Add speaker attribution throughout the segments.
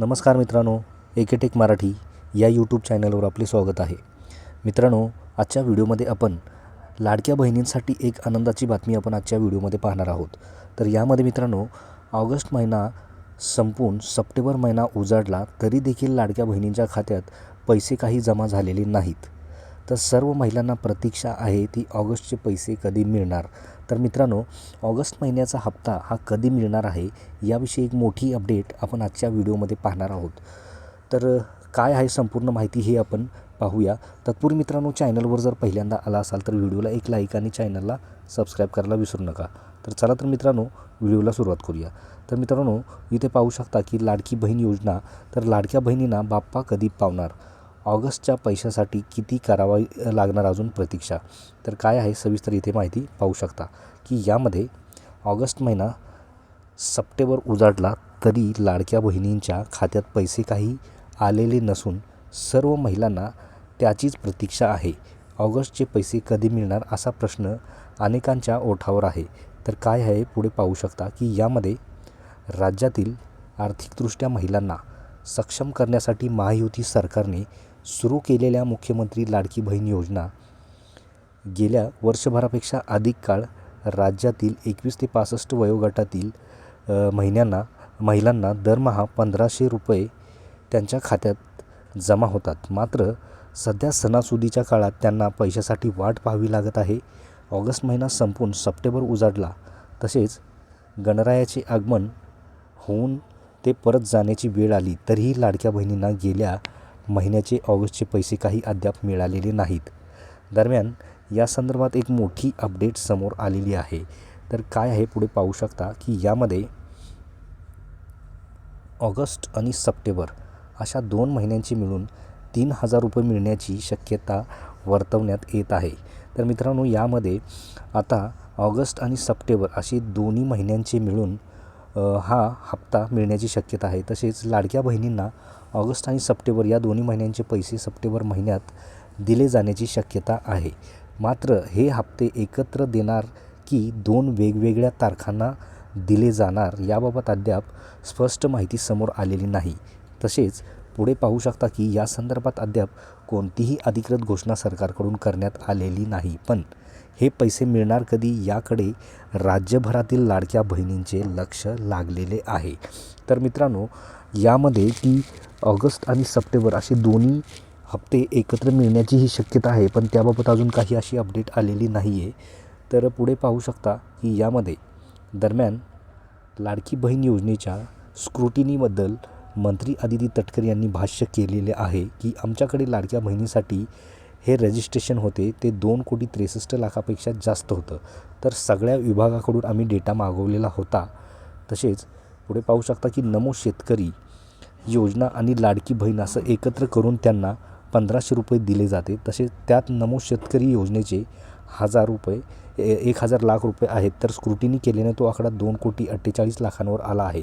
Speaker 1: नमस्कार मित्रांनो एकेटेक मराठी या यूट्यूब चॅनलवर आपले स्वागत आहे. मित्रांनो आजच्या व्हिडिओमध्ये आपण लाडक्या बहिणींसाठी एक आनंदाची बातमी आपण आजच्या व्हिडिओमध्ये पाहणार आहोत. तर यामध्ये मित्रांनो ऑगस्ट महिना संपून सप्टेंबर महिना उजाडला तरी देखील लाडक्या बहिणींच्या खात्यात पैसे काही जमा झालेले नाहीत. तर सर्व महिलांना प्रतीक्षा आहे ती ऑगस्टचे पैसे कधी मिळणार? तर मित्रांनो ऑगस्ट महिन्याचा हप्ता हा कधी मिळणार आहे? याविषयी एक मोठी अपडेट आपण आजच्या व्हिडिओमध्ये पाहणार आहोत. तर काय आहे संपूर्ण माहिती हे आपण पाहूया. तत्पूर्वी मित्रांनो चॅनलवर जर पहिल्यांदा आला असाल तर व्हिडिओला एक लाईक आणि चॅनलला सबस्क्राईब करायला विसरू नका. तर चला तर मित्रांनो व्हिडिओला सुरुवात करूया. तर मित्रांनो इथे पाहू शकता की लाडकी बहीण योजना तर लाडक्या बहिणींना बाप्पा कधी पावणार? ऑगस्टच्या पैशासाठी किती करावा लागणार अजून प्रतीक्षा? तर काय आहे सविस्तर इथे माहिती पाहू शकता की यामध्ये ऑगस्ट महिना सप्टेंबर उजाडला तरी लाडक्या बहिणींच्या खात्यात पैसे काही आलेले नसून सर्व महिलांना त्याचीच प्रतीक्षा आहे. ऑगस्टचे पैसे कधी मिळणार असा प्रश्न अनेकांच्या ओठावर आहे. तर काय आहे पुढे पाहू शकता की यामध्ये राज्यातील आर्थिकदृष्ट्या महिलांना सक्षम करण्यासाठी महायुती सरकारने सुरू केलेल्या मुख्यमंत्री लाडकी बहीण योजना गेल्या वर्षभरापेक्षा अधिक काळ राज्यातील एकवीस ते पासष्ट वयोगटातील महिन्यांना महिलांना दरमहा पंधराशे रुपये त्यांच्या खात्यात जमा होतात. मात्र सध्या सणासुदीच्या काळात त्यांना पैशासाठी वाट पाहावी लागत आहे. ऑगस्ट महिना संपून सप्टेंबर उजाडला तसेच गणरायाचे आगमन होऊन ते परत जाण्याची वेळ आली तरीही लाडक्या बहिणींना गेल्या महिन्याचे ऑगस्टचे पैसे काही अद्याप मिळालेले नाहीत. दरम्यान या संदर्भात एक मोठी अपडेट समोर आलेली आहे. तर काय आहे पुढे पाहू शकता की यामध्ये ऑगस्ट आणि सप्टेंबर अशा दोन महिन्यांची मिळून तीन हजार रुपये मिळण्याची शक्यता वर्तवण्यात येत आहे. तर मित्रांनो यामध्ये आता ऑगस्ट आणि सप्टेंबर असे दोन्ही महिन्यांचे मिळून हा हप्ता मिळण्याची शक्यता आहे. तसेच लाडक्या बहिणींना ऑगस्ट आणि सप्टेंबर या दोन्ही महिन्यांचे पैसे सप्टेंबर महिन्यात दिले जाण्याची शक्यता आहे. मात्र हे हप्ते एकत्र देणार की दोन वेगवेगळ्या तारखांना दिले जाणार याबाबत अद्याप स्पष्ट माहिती समोर आलेली नाही. तसेच पुढे पाहू शकता की या संदर्भात अद्याप कोणतीही अधिकृत घोषणा सरकारकडून करण्यात आलेली नाही. पण हे पैसे मिळणार कधी याकडे राज्यभरातील लाडक्या बहिणींचे लक्ष लागलेले आहे. तर मित्रांनो यामध्ये की ऑगस्ट आणि सप्टेंबर असे दोन्ही हप्ते एकत्र मिळण्याची ही शक्यता आहे पण त्याबाबत अजून काही अशी अपडेट आलेली नाही आहे तर पुढे पाहू शकता की यामध्ये दरम्यान लाडकी बहीण योजनेच्या स्क्रुटिनीबद्दल मंत्री आदिती तटकरे यांनी भाष्य केलेले आहे की आमच्याकडे लाडक्या बहिणीसाठी हे रजिस्ट्रेशन होते ते दोन कोटी त्रेसष्ट लाखापेक्षा जास्त होतं. तर सगळ्या विभागाकडून आम्ही डेटा मागवलेला होता. तसेच पुढे पाहू शकता की नमो शेतकरी योजना आणि लाडकी बहीण असं एकत्र करून त्यांना पंधराशे रुपये दिले जाते. तसेच त्यात नमो शेतकरी योजनेचे हजार रुपये ए- एक हजार लाख रुपये आहेत तर स्क्रुटिनी केल्याने तो आकडा दोन कोटी अठ्ठेचाळीस लाखांवर आला आहे.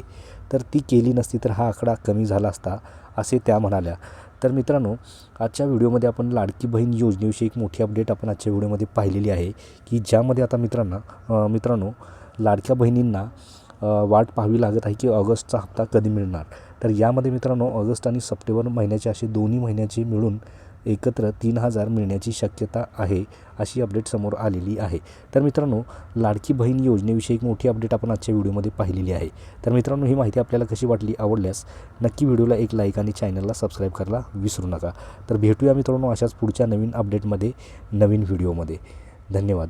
Speaker 1: तर ती केली नसती तर हा आकडा कमी झाला असता असे त्या म्हणाल्या. तर मित्रांनो आजच्या व्हिडिओमध्ये आपण लाडकी बहीण योजनेविषयी एक मोठी अपडेट आपण आजच्या व्हिडिओमध्ये पाहिलेली आहे की ज्यामध्ये आता मित्रांना मित्रांनो लाडक्या बहिणींना वाट पाहावी लागत आहे की ऑगस्टचा हप्ता कधी मिळणार? तर यामध्ये मित्रांनो ऑगस्ट आणि सप्टेंबर महिन्याचे असे दोन्ही महिन्याचे मिळून एकत्र तीन हजार मिळण्याची शक्यता आहे अशी अपडेट समोर आलेली आहे. तर मित्रांनो लाडकी बहीण योजनेविषयी एक मोठी अपडेट आपण आजच्या व्हिडिओमध्ये पाहिलेली आहे. तर मित्रांनो ही माहिती आपल्याला कशी वाटली आवडल्यास नक्की व्हिडिओला एक लाईक आणि चॅनलला सबस्क्राईब करायला विसरू नका. तर भेटूया मित्रांनो अशाच पुढच्या नवीन अपडेटमध्ये नवीन व्हिडिओमध्ये. धन्यवाद.